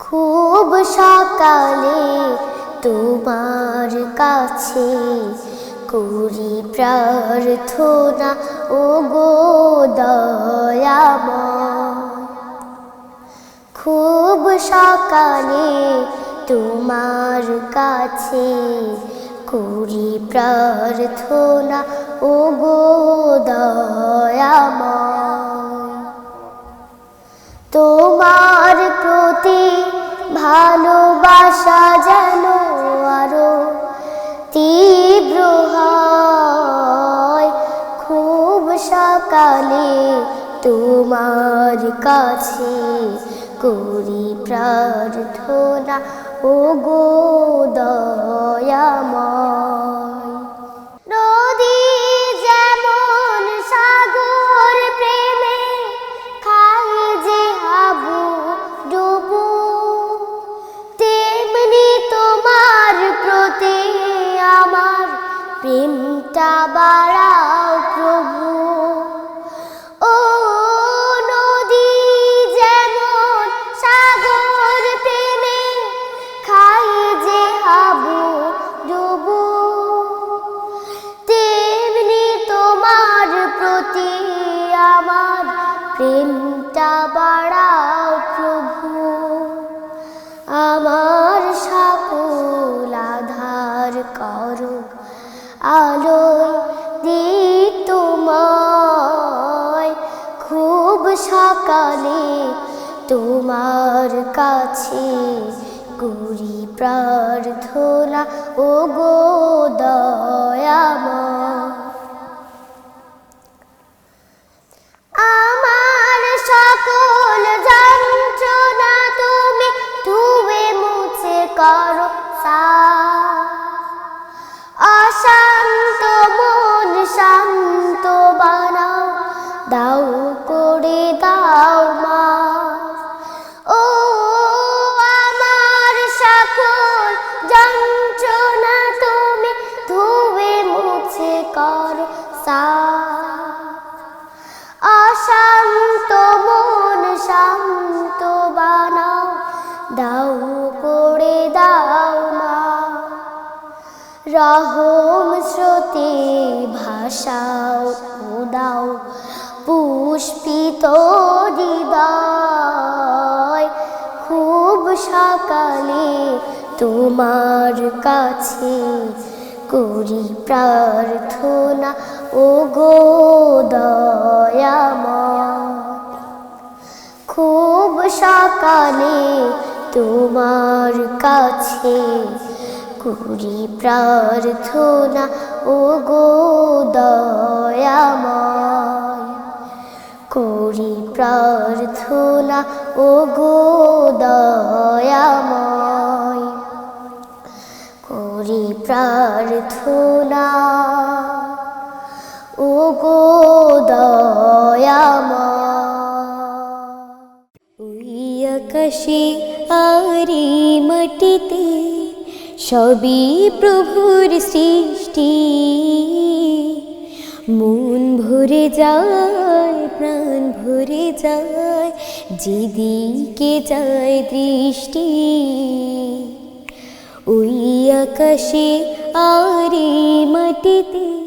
খুব সকালে তোমার কাছে করি প্রার্থনা। ও গো খুব সকালে তোমার কাছে করি প্রার্থনা। ও গো তোমার প্রতি ভালোবাসা যেন আরও তীব্র হয়। খুব সকালে তোমার কাছে করি প্রার্থনা। ও গো দয়াময় প্রেমটা বাড়াও আলোয় তোমায়। খুব সকালে তোমার কাছে করি প্রার্থনা। ও গো মুছে করো। অশান্ত মন শান্ত বানাও দাও করে দাও মা। রহম স্রোতে ভাষাও দাও। পুষ্পিত হৃদয় খুব সকালে তোমার কাছে করি প্রার্থনা ও গো খুব সকালে তোমার কাছে করি প্রার্থনা ও গো দয়াময়। করি প্রার্থনা ও গো দয়াময়। প্রার্থনা। ও গো দয়াময়। ওই আকাশে আরে মাটিতে সবই প্রভুর সৃষ্টি। মন ভরে যায়, প্রাণ ভরে যায়, যেদিকে যায় দৃষ্টি। ওই আকাশে আরে মাটিতে